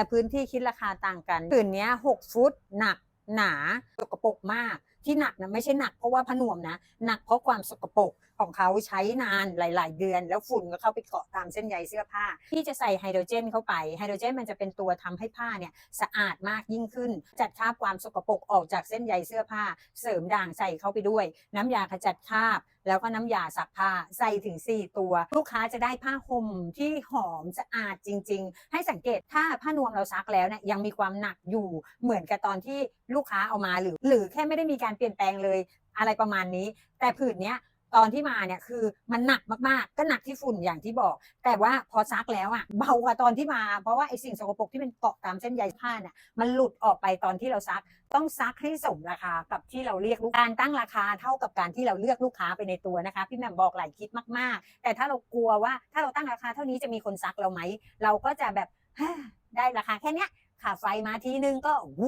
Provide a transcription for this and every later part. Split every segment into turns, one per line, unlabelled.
ละพื้นที่คิดราคาต่างกันผืนนี้6ฟุตหนักหนาสกปรกมากที่หนักนะไม่ใช่หนักเพราะว่าผนวมนะหนักเพราะความสกปรกของเขาใช้นานหลาย ๆ เดือน แล้วฝุ่นก็เข้าไปเกาะตามเส้นใยเสื้อผ้า ที่จะใส่ไฮโดรเจนเข้าไปไฮโดรเจนมันจะเป็นตัวทำให้ผ้าเนี่ยสะอาดมากยิ่งขึ้น จัดคราบความสกปรกออกจากเส้นใยเสื้อผ้า เสริมด่างใส่เข้าไปด้วย น้ำยาขจัดคราบ แล้วก็น้ำยาซักผ้าใส่ถึง 4 ตัว ลูกค้าจะได้ผ้าห่มที่หอมสะอาดจริง ๆ ให้สังเกตถ้าผ้านวมเราซักแล้วเนี่ยยังมีความหนักอยู่เหมือนกับตอนที่ลูกค้าเอามาหรือ หรือแค่ไม่ได้มีการเปลี่ยนแปลงเลยอะไรประมาณนี้ แต่ผืนเนี้ยตอนที่มาเนี่ยคือมันหนักมากๆ ก็หนักที่ฝุ่นอย่างที่บอก แต่ว่าพอซักแล้วอะเบากว่าตอนที่มา เพราะว่าไอสิ่งสกปรกที่มันเกาะตามเส้นใยผ้าเนี่ยมันหลุดออกไปตอนที่เราซัก ต้องซักให้สมราคากับที่เราเรียกลูกการตั้งราคาเท่ากับการที่เราเลือกลูกค้าไปในตัวนะคะ พี่แหม่มบอกหลายคลิปมากๆ แต่ถ้าเรากลัวว่าถ้าเราตั้งราคาเท่านี้จะมีคนซักเราไหมเราก็จะแบบได้ราคาแค่เนี้ย ค่าไฟมาทีนึงก็โอ้โห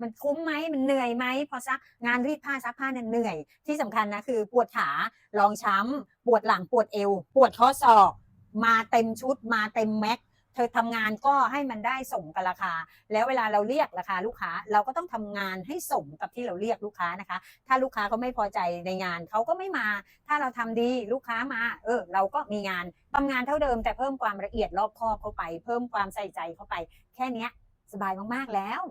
มันคุ้มไหมมันเหนื่อยไหมพอซักงานรีดผ้าซักผ้าเนี่ยเหนื่อย ที่สำคัญนะคือปวดขารองช้ำปวดหลังปวดเอว ปวดข้อศอก มาเต็มชุดมาเต็มแม็กเธอทำงานก็ให้มันได้สมกับราคา แล้วเวลาเราเรียกราคาลูกค้า เราก็ต้องทำงานให้สมกับที่เราเรียกลูกค้านะคะ ถ้าลูกค้าเขาไม่พอใจในงานเขาก็ไม่มา ถ้าเราทำดีลูกค้ามา เออ เราก็มีงานทำงานเท่าเดิมแต่เพิ่มความละเอียดรอบคอบเข้าไป เพิ่มความใส่ใจเข้าไป แค่เนี้ย สบายมากๆแล้ว